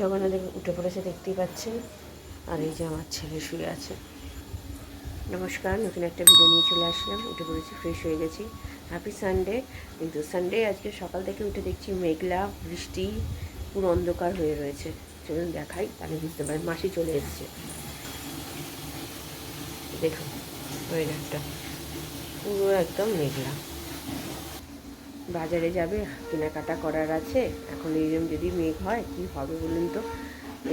জগন্নাথ উঠে পড়েছে, দেখতেই পাচ্ছেন। আর এই যে আমার ছেলে শুয়ে আছে। নমস্কার, নতুন একটা ভিডিও নিয়ে চলে আসলাম। উঠে পড়েছি ফ্রেশ হয়ে গেছি। হ্যাপি সানডে কিন্তু সানডে আজকে সকাল থেকে উঠে দেখছি মেঘলা, বৃষ্টি, পুরো অন্ধকার হয়ে রয়েছে। চলুন দেখাই, তাহলে বুঝতে পারেন মাসি চলে এসেছে। দেখুন ওয়েদারটা পুরো একদম মেঘলা। বাজারে যাবে, কেনাকাটা করার আছে। এখন এইরকম যদি মেঘ হয়, কি হবে বলুন তো?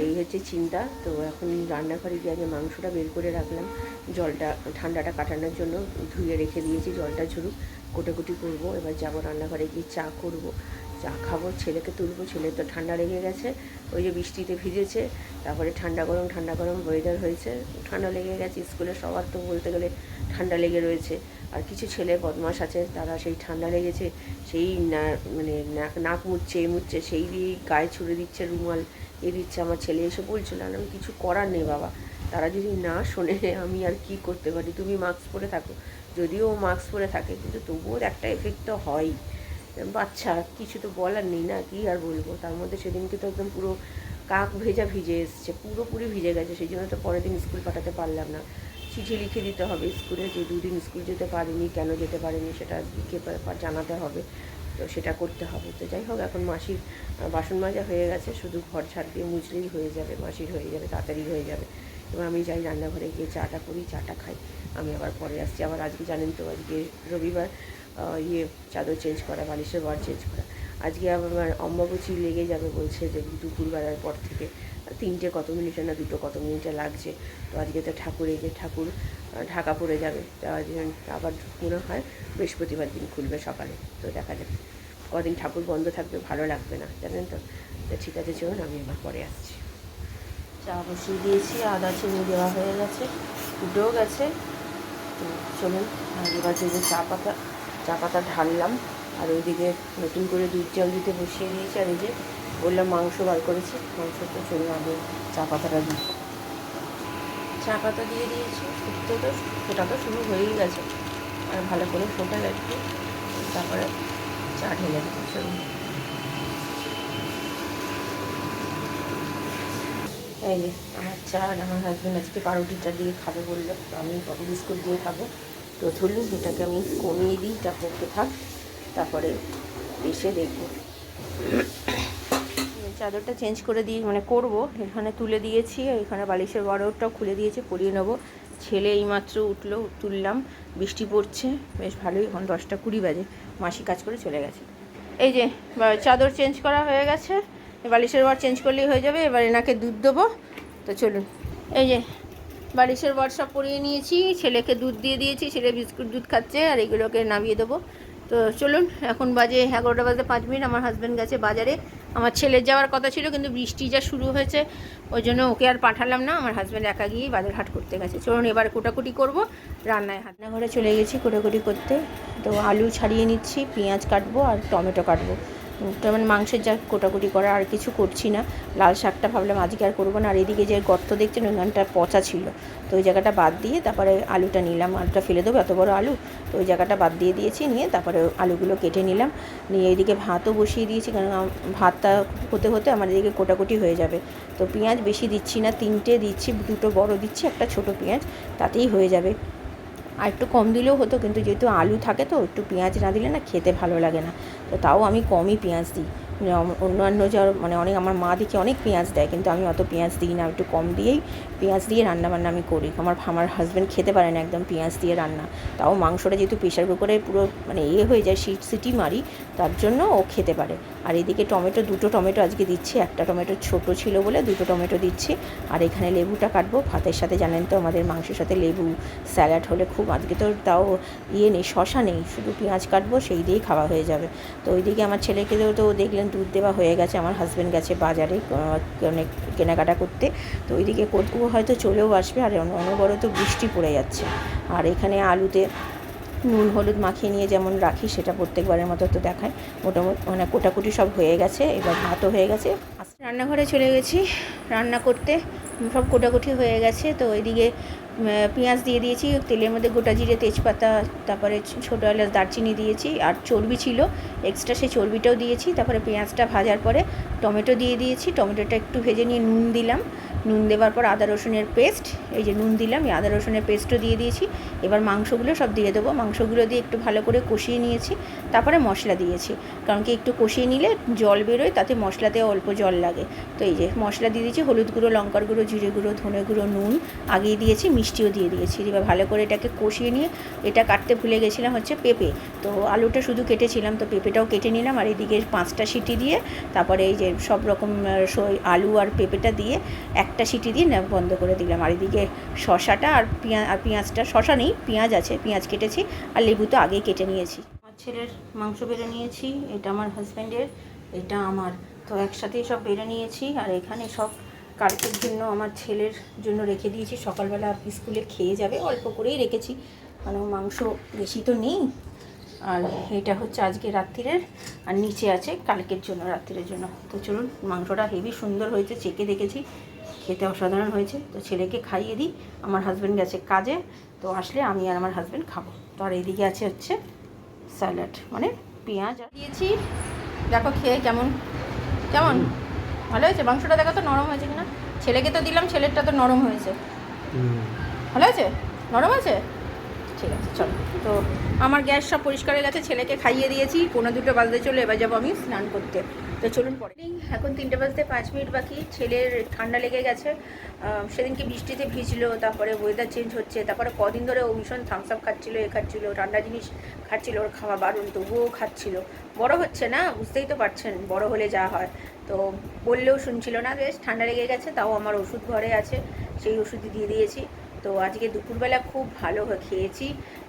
এই হচ্ছে চিন্তা। তো এখন রান্নাঘরে গিয়ে আগে মাংসটা বের করে রাখলাম। জলটা, ঠান্ডাটা কাটানোর জন্য ধুয়ে রেখে দিয়েছি, জলটা ঝরুক। কোটাকুটি করব, এবার যাব রান্নাঘরে গিয়ে চা করব। চা খাব, ছেলেকে তুলবো, ছেলে তো ঠান্ডা লেগে গেছে। ওই যে বৃষ্টিতে ভিজেছে, তারপরে ঠান্ডা গরম ঠান্ডা গরম ওয়েদার হয়েছে। ঠান্ডা লেগে গেছে, স্কুলে সবার তো বলতে গেলে ঠান্ডা লেগে রয়েছে। আর কিছু ছেলে বদমাস আছে, তারা সেই ঠান্ডা লেগেছে, সেই না মানে নাক মুচ্ছে, এ মুচ্ছে, সেই দিয়ে গায়ে ছুড়ে দিচ্ছে, রুমাল এ দিচ্ছে আমার ছেলে এসে বলছিল আর আমি কিছু করার নেই বাবা। তারা যদি না শোনে, আমি আর কি করতে পারি? তুমি মাস্ক পরে থাকো। যদিও মাস্ক পরে থাকে, কিন্তু তবুও একটা এফেক্ট তো হয়ই। বাচ্চা, কিছু তো বলার নেই না, কি আর বলব? তার মধ্যে সেদিনকে তো একদম পুরো কাক ভেজা ভিজে এসছে, পুরোপুরি ভিজে গেছে, সেই জন্য তো পরের দিন স্কুল পাঠাতে পারলাম না। চিঠি লিখে দিতে হবে স্কুলে যে দুদিন স্কুল যেতে পারিনি, কেন যেতে পারিনি সেটা লিখে জানাতে হবে। তো সেটা করতে হবে। তো যাই হোক, এখন মাসির বাসন মাজা হয়ে গেছে, শুধু ঘর ছাড় দিয়ে মুছলেই হয়ে যাবে, মাসির হয়ে যাবে, তাড়াতাড়ি হয়ে যাবে। এবার আমি যাই রান্নাঘরে গিয়ে চাটা করি, চাটা খাই। আমি আবার পরে আসছি। আবার আজকে জানেন তো, আজকে রবিবার ইয়ে চাদর চেঞ্জ করা, বালিশের ওয়ার চেঞ্জ করা। আজকে আবার আমার অম্বাবচি লেগে যাবে বলছে যে দুপুরবেলার পর থেকে। তিনটে কত মিনিটে না দুটো কত মিনিটে লাগছে। তো আজকে তো ঠাকুর এই যে ঠাকুর ঢাকা পড়ে যাবে। আবার মনে হয় বৃহস্পতিবার দিন খুলবে সকালে। তো দেখা যাবে কদিন ঠাকুর বন্ধ থাকবে, ভালো লাগবে না, জানেন তো? তো ঠিক আছে, চলুন, আমি এবার পরে আসছি। চা বসিয়ে দিয়েছি, আদা চিনি দেওয়া হয়ে গেছে, ফুটেও গেছে। তো চলুন এবার যে চা পাতা চা পাতা ঢাললাম, আর ওইদিকে নতুন করে দুধ জল দিতে বসিয়ে দিয়েছি, আর এই যে বললাম মাংস বার করেছি। মাংস তো চলুন আগে চা পাতাটা দিই চা পাতা দিয়ে দিয়েছি। ফুটতে তো ফোটা তো শুরু হয়েই গেছে। আর ভালো করে ফোটা একটু, তারপরে চা ঢেলে দেবো চলুন এই যে, আমার চা আর আমার হাজব্যান্ড আজকে পাউরুটিটা দিয়ে খাবে বলল। আমি বিস্কুট দিয়ে খাব। তো চলুন, এটাকে আমি কমিয়ে দিই তা করতে থাক। তারপরে এসে দেখব। চাদরটা চেঞ্জ করে দিয়ে মানে করব। এখানে তুলে দিয়েছি, এখানে বালিশের বড়টাও খুলে দিয়েছি, পরিয়ে নেব। ছেলে এইমাত্র উঠল, তুললাম, বৃষ্টি পড়ছে, বেশ ভালোই, এখন দশটা কুড়ি বাজে। মাসি কাজ করে চলে গেছে। এই যে চাদর চেঞ্জ করা হয়ে গেছে বালিশের বর চেঞ্জ করলেই হয়ে যাবে, এবার এনাকে দুধ দেবো। তো চলুন, এই যে, বালিশের বর সব পরিয়ে নিয়েছি, ছেলেকে দুধ দিয়ে দিয়েছি, ছেলে বিস্কুট দুধ খাচ্ছে, আর এগুলোকে নামিয়ে দেবো। তো চলুন, এখন বাজে এগারোটা বাজে পাঁচ মিনিট, আমার হাজব্যান্ড গেছে বাজারে। আমার ছেলে যাওয়ার কথা ছিল, কিন্তু বৃষ্টি যা শুরু হয়েছে, ওই জন্য ওকে আর পাঠালাম না। আমার হাজব্যান্ড একা গিয়েই বাজার হাট করতে গেছে। চলুন এবার কোটাকুটি করব, রান্নায় হাতনা ঘরে চলে গেছি কোটাকুটি করতে। তো আলু ছাড়িয়ে নিচ্ছি, পেঁয়াজ কাটবো আর টমেটো কাটবো। মানে মাংসের যা কোটাকুটি করা আর কিছু করছি না। লাল শাকটা ভাবলাম আজকে আর করব না। আর এদিকে যে গর্ত দেখছেন, ওইখানটা পচা ছিল। তো ওই জায়গাটা বাদ দিয়ে তারপরে আলুটা নিলাম। আলুটা ফেলে দেবো, এত বড় আলু। তো ওই জায়গাটা বাদ দিয়ে দিয়েছি, নিয়ে তারপরে আলুগুলো কেটে নিলাম। নিয়ে এইদিকে ভাতও বসিয়ে দিয়েছি, কারণ ভাতটা হতে হতে আমার এদিকে কোটাকুটি হয়ে যাবে। তো পেঁয়াজ বেশি দিচ্ছি না, তিনটে দিচ্ছি, দুটো বড় দিচ্ছি, একটা ছোট পেঁয়াজ, তাতেই হয়ে যাবে। আর একটু কম দিলেও হতো, কিন্তু যেহেতু আলু থাকে তো, একটু পেঁয়াজ না দিলে না খেতে ভালো লাগে না। তো তাও আমি কমই পেঁয়াজ দিই। অন্যান্য যার মানে অনেক, আমার মা দেখি অনেক পেঁয়াজ দেয়, কিন্তু আমি অত পেঁয়াজ দিই না, একটু কম দিয়েই পেঁয়াজ দিয়ে রান্না বান্না আমি করি। আমার আমার হাজব্যান্ড খেতে পারে না একদম পেঁয়াজ দিয়ে রান্না। তাও মাংসটা যেহেতু প্রেশার কুকারে পুরো মানে ইয়ে হয়ে যায় সিট সিটি মারি, তার জন্য ও খেতে পারে। আর এদিকে টমেটো, দুটো টমেটো আজকে দিচ্ছি। একটা টমেটো ছোট ছিল বলে দুটো টমেটো দিচ্ছি। আর এখানে লেবুটা কাটবো। ভাতের সাথে জানেন তো আমাদের মাংসের সাথে লেবু স্যালাড হলে খুব আজকে তো তাও ইয়ে নেই, শশা নেই। শুধু পেঁয়াজ কাটবো, সেই দিয়েই খাওয়া হয়ে যাবে। তো ওইদিকে আমার ছেলেকে তো দেখলেন দুধ দেওয়া হয়ে গেছে। আমার হাজব্যান্ড গেছে বাজারে কেনাকাটা করতে। তো ওইদিকে ও হয়তো চলেও আসবে আর অন- অনবরত বৃষ্টি পড়ে যাচ্ছে। আর এখানে আলুতে নুন হলুদ মাখিয়ে নিয়ে যেমন রাখি সেটা প্রত্যেকবারের মতো তো দেখায়। মোটামুটি মানে কোটাকুটি সব হয়ে গেছে এবার ভাতও হয়ে গেছে। রান্নাঘরে চলে গেছি। রান্না করতে সব কোটাকুটি হয়ে গেছে তো উম, পেঁয়াজ দিয়ে দিয়েছি তেলের মধ্যে গোটা জিরে তেজপাতা তারপরে ছোটো এলাচ দারচিনি দিয়েছি আর চর্বি ছিল। এক্সট্রা সেই চর্বিটাও দিয়েছি তারপরে পেঁয়াজটা ভাজার পরে টমেটো দিয়ে দিয়েছি। টমেটোটা একটু ভেজে নিয়ে নুন দিলাম। নুন দেওয়ার পর আদা রসুনের পেস্ট, এই যে নুন দিলাম, এই আদা রসুনের পেস্টও দিয়ে দিয়েছি। এবার মাংসগুলো সব দিয়ে দেবো। মাংসগুলো দিয়ে একটু ভালো করে কষিয়ে নিয়েছি, তারপরে মশলা দিয়েছি। কারণ কি একটু কষিয়ে নিলে জল বেরোয়, তাতে মশলাতে অল্প জল লাগে। তো এই যে মশলা দিয়ে দিয়েছি, হলুদ গুঁড়ো, লঙ্কার গুঁড়ো, জিরে গুঁড়ো, ধনে গুঁড়ো, নুন আগিয়ে দিয়েছি, মিষ্টিও দিয়ে দিয়েছি। এবার ভালো করে এটাকে কষিয়ে নিয়ে, এটা কাটতে ভুলে গেছিলাম হচ্ছে পেঁপে। তো আলুটা শুধু কেটেছিলাম, তো পেঁপেটাও কেটে নিলাম। আর এদিকে পাঁচটা সিটি দিয়ে, তারপরে এই যে সব রকম আলু আর পেঁপেটা দিয়ে একটা সিটি দিয়ে বন্ধ করে দিলাম। আর এদিকে শশাটা আর পেঁয়াজ আর পেঁয়াজটা, শশা নেই, পেঁয়াজ আছে, পেঁয়াজ কেটেছি আর লেবু তো আগেই কেটে নিয়েছি। আমার ছেলের মাংস বেড়ে নিয়েছি, এটা আমার হাজব্যান্ডের, এটা আমার। তো একসাথেই সব বেড়ে নিয়েছি আর এখানে সব কালকের জন্য আমার ছেলের জন্য রেখে দিয়েছি। সকালবেলা স্কুলে খেয়ে যাবে, অল্প করেই রেখেছি। কারণ মাংস বেশি তো নেই। আর এটা হচ্ছে আজকে রাত্রিরের, আর নিচে আছে কালকের জন্য, রাত্রিরের জন্য। তো চলুন, মাংসটা হেভি সুন্দর হয়েছে, চেকে দেখেছি। খেতে অসাধারণ হয়েছে। তো ছেলেকে খাইয়ে দিই। আমার হাজব্যান্ড গেছে কাজে। তো আসলে আমি আর আমার হাজব্যান্ড খাব। তো আর এদিকে আছে হচ্ছে স্যালাড মানে পেঁয়াজ দিয়েছি। দেখো খেয়ে কেমন? কেমন? ভালো হয়েছে? মাংসটা দেখো তো নরম হয়েছে কিনা? ছেলেকে তো দিলাম ছেলেরটা তো নরম হয়েছে। ভালো আছে নরম আছে? ঠিক আছে চলো। তো আমার গ্যাস সব পরিষ্কার হয়ে গেছে। ছেলেকে খাইয়ে দিয়েছি। কোনো দুটো বাজতে চলে এবার যাব আমি স্নান করতে। তো চলুন পরে। এখন তিনটে বাজতে পাঁচ মিনিট বাকি, ছেলের ঠান্ডা লেগে গেছে। সেদিনকে বৃষ্টিতে ভিজলো, তারপরে ওয়েদার চেঞ্জ হচ্ছে, তারপরে কদিন ধরে ও ভীষণ থামস আপ খাচ্ছিলো, এ খাচ্ছিলো, ঠান্ডা জিনিস খাচ্ছিলো, ওর খাওয়া বারণ, তবুও খাচ্ছিল। বড় হচ্ছে না? বুঝতেই তো পারছেন, বড় হলে যা হয়। তো বললেও শুনছিল না বেশ, ঠান্ডা লেগে গেছে, তাও আমার ওষুধ ঘরে আছে, সেই ওষুধই দিয়ে দিয়েছি। তো আজকে দুপুরবেলা খুব ভালো খেয়েছি।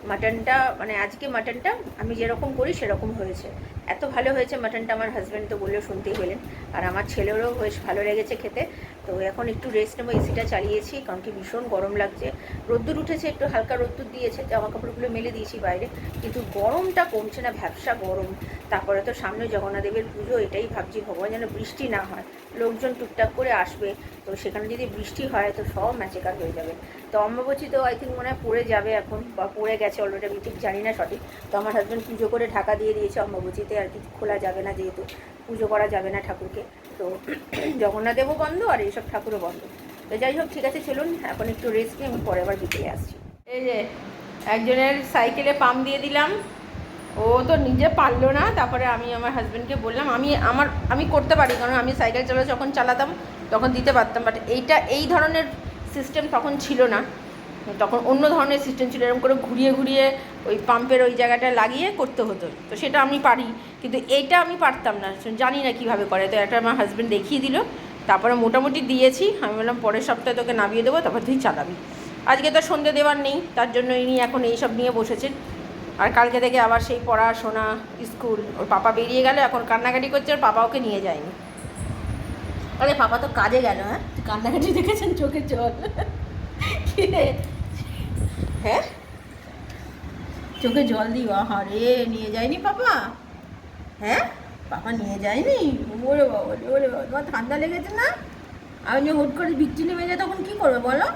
মাটনটা মানে আজকে মাটনটা আমি যেরকম করি সেরকম হয়েছে। এত ভালো হয়েছে মাটনটা, আমার হাজব্যান্ড তো বললেও শুনতেই পেলেন। আর আমার ছেলেরও বেশ ভালো লেগেছে খেতে। তো এখন একটু রেস্ট নেব এসিটা চালিয়েছি, কারণ কি ভীষণ গরম লাগছে। রোদ্দুর উঠেছে, একটু হালকা রোদ্দুর দিয়েছে, জামা কাপড়গুলো মেলে দিয়েছি বাইরে, কিন্তু গরমটা কমছে না, ভ্যাবসা গরম। তারপরে তো সামনে জগন্নাথদেবের পুজো, এটাই ভাবছি, ভগবান যেন বৃষ্টি না হয়। লোকজন টুকটাক করে আসবে, তো সেখানে যদি বৃষ্টি হয়, তো সব ম্যাচেকার হয়ে যাবে। তো অম্বাবচী তো আই থিঙ্ক মনে হয় পড়ে যাবে এখন, বা পড়ে গেছে অলরেডি আমি ঠিক জানি না সঠিক। তো আমার হাজব্যান্ড পুজো করে ঢাকা দিয়ে দিয়েছে অম্বাবচীতে আর কি খোলা যাবে না যেহেতু, পুজো করা যাবে না ঠাকুরকে। তো জগন্নাথদেবও বন্ধ আর এইসব ঠাকুরও বন্ধ। তো যাই হোক, ঠিক আছে, চলুন, এখন একটু রেস্ট নিয়ে আমি পরে আবার বিকেলে আসছি। এই যে, একজনের সাইকেলে পাম্প দিয়ে দিলাম। ও তো নিজে পারল না, তারপরে আমি আমার হাজব্যান্ডকে বললাম, আমি আমার, আমি করতে পারি, কারণ আমি সাইকেল চালা যখন চালাতাম, তখন দিতে পারতাম। বাট এইটা, এই ধরনের সিস্টেম তখন ছিল না। তখন অন্য ধরনের সিস্টেম ছিল, এরকম করে ঘুরিয়ে ঘুরিয়ে ওই পাম্পের ওই জায়গাটা লাগিয়ে করতে হতো। তো সেটা আমি পারি, কিন্তু এইটা আমি পারতাম না। জানি না কীভাবে করে। তো একটা আমার হাজব্যান্ড দেখিয়ে দিল, তারপরে মোটামুটি দিয়েছি। আমি বললাম, পরের সপ্তাহে তোকে নামিয়ে দেবো, তারপর তুই চালাবি। আজকে তো সন্ধে দেওয়ার নেই, তার জন্য ইনি এখন এইসব নিয়ে বসেছেন। আর কালকে থেকে আবার সেই পড়াশোনা স্কুল, ওর পাপা বেরিয়ে গেল, এখন কান্নাকাটি করছে, ওর পাপা ওকে নিয়ে যায়নি। আরে, পাপা তো কাজে গেল হ্যাঁ? কান্নাকাটি দেখেছেন চোখে জল? কি রে? হ্যাঁ? চোখে জল দিও আহা রে নিয়ে যায়নি পাপা? হ্যাঁ? পাপা নিয়ে যায়নি? ওরে বাবা ওরে বাবা তোমার ঠান্ডা লেগেছে না? আমি যে হুট করে বৃষ্টি নেমে যায় তখন কী করবে বলো?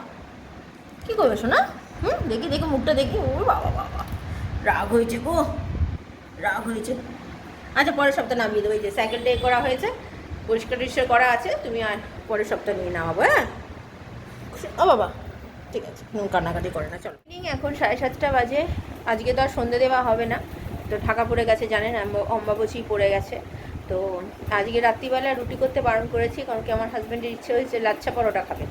কী করবে শোনা হুম দেখি দেখি মুখটা দেখি। ও বাবা বাবা রাগ হয়েছে গো। রাগ হয়েছে। আচ্ছা পরের সপ্তাহ নামিয়ে দেবো। এই যে সাইকেল ডে করা হয়েছে পরিষ্কার টরিষ্কার করা আছে। তুমি আর পরের সপ্তাহ নিয়ে নামাবো হ্যাঁ? ও বাবা। ঠিক আছে নুন কান্নাকাটি করে না, চলো। এখন সাড়ে সাতটা বাজে। আজকে তো আর সন্ধে দেওয়া হবে না। তো ঢাকা পড়ে গেছে, জানেন, অম্বা- অম্বাবচী পড়ে গেছে। তো আজকে রাত্রিবেলা রুটি করতে বারণ করেছি, কারণ কি আমার হাজব্যান্ডের ইচ্ছে হয়েছে লাচ্ছা পরোটা খাবে।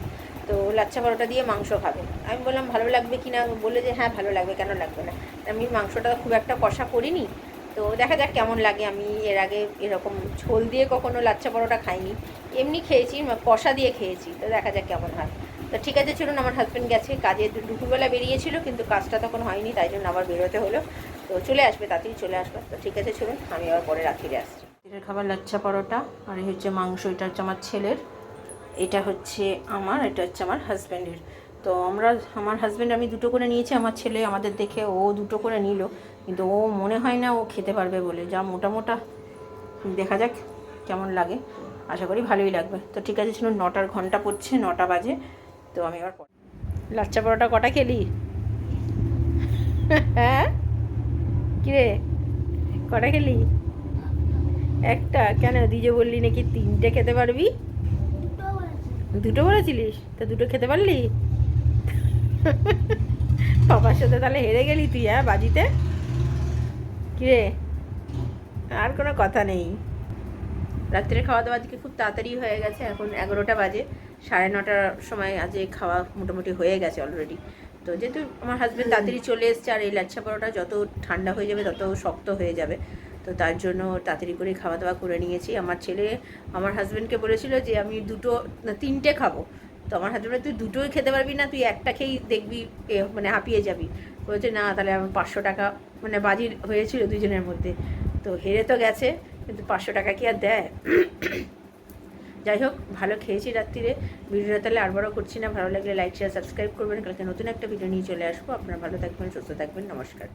তো লাচ্ছা পরোটা দিয়ে মাংস খাবে। আমি বললাম, ভালো লাগবে কি না? বলে যে হ্যাঁ ভালো লাগবে, কেন লাগবে না? আমি মাংসটা খুব একটা কষা করিনি। তো দেখা যাক কেমন লাগে। আমি এর আগে এরকম ঝোল দিয়ে কখনো লাচ্ছা পরোটা খাইনি। এমনি খেয়েছি, কষা দিয়ে খেয়েছি। তো দেখা যাক কেমন হয়। তো ঠিক আছে, চলুন, আমার হাজব্যান্ড গেছে। কাজে দুপুরবেলা বেরিয়েছিল, কিন্তু কাজটা তখন হয়নি, তাই জন্য আবার বেরোতে হলো। তো চলে আসবে, তাড়াতাড়ি চলে আসবে। তো ঠিক আছে, চলুন, আমি আবার পরে রাত্রিরে আসছি। রাত্রিরের খাবার লাচ্ছা পরোটা, আর হচ্ছে মাংস, এটা হচ্ছে আমার ছেলের। এটা হচ্ছে আমার, এটা হচ্ছে আমার হাজব্যান্ডের তো আমরা, আমার হাজব্যান্ড আমি দুটো করে নিয়েছি, আমার ছেলে আমাদের দেখে ও দুটো করে নিল। কিন্তু ও মনে হয় না ও খেতে পারবে বলে, যা মোটা মোটা। দেখা যাক কেমন লাগে। আশা করি ভালোই লাগবে। তো ঠিক আছে শুনুন নটার ঘণ্টা পড়ছে, নটা বাজে। তো আমি আবার লাচ্চা পরোটা কটা খেলি? হ্যাঁ? কিরে? কটা খেলি? একটা? কেন? দিজে বললি নাকি তিনটে খেতে পারবি? দুটো বলেছিলিস? তো দুটো খেতে পারলি? বাবার সাথে তাহলে হেরে গেলি তুই হ্যাঁ বাজিতে? কিরে? আর কোনো কথা নেই। রাত্রে খাওয়া দাওয়া আজকে খুব তাড়াতাড়ি হয়ে গেছে এখন এগারোটা বাজে। সাড়ে নটার সময় আজকে খাওয়া মোটামুটি হয়ে গেছে অলরেডি তো যেহেতু আমার হাজব্যান্ড তাড়াতাড়ি চলে এসছে আর এই লাচ্ছা পরোটা যত ঠান্ডা হয়ে যাবে তত শক্ত হয়ে যাবে। তো তার জন্য তাড়াতাড়ি করে খাওয়া দাওয়া করে নিয়েছি। আমার ছেলে আমার হাজব্যান্ডকে বলেছিল যে আমি দুটো তিনটে খাব। তো আমার হাজব্যান্ড তুই দুটোই খেতে পারবি না তুই একটা খেয়েই দেখবি মানে হাঁপিয়ে যাবি। বলছে না তাহলে আমার পাঁচশো টাকা মানে বাজি হয়েছিল দুজনের মধ্যে। তো হেরে তো গেছে। কিন্তু পাঁচশো টাকা কি আর দেয়? যাই হোক ভালো খেয়েছি রাত্রিরে। ভিডিওটা তাহলে আর বড় করছি না। ভালো লাগলে লাইক শেয়ার সাবস্ক্রাইব করবেন। কালকে নতুন একটা ভিডিও নিয়ে চলে আসব। আপনারা ভালো থাকবেন, সুস্থ থাকবেন। নমস্কার।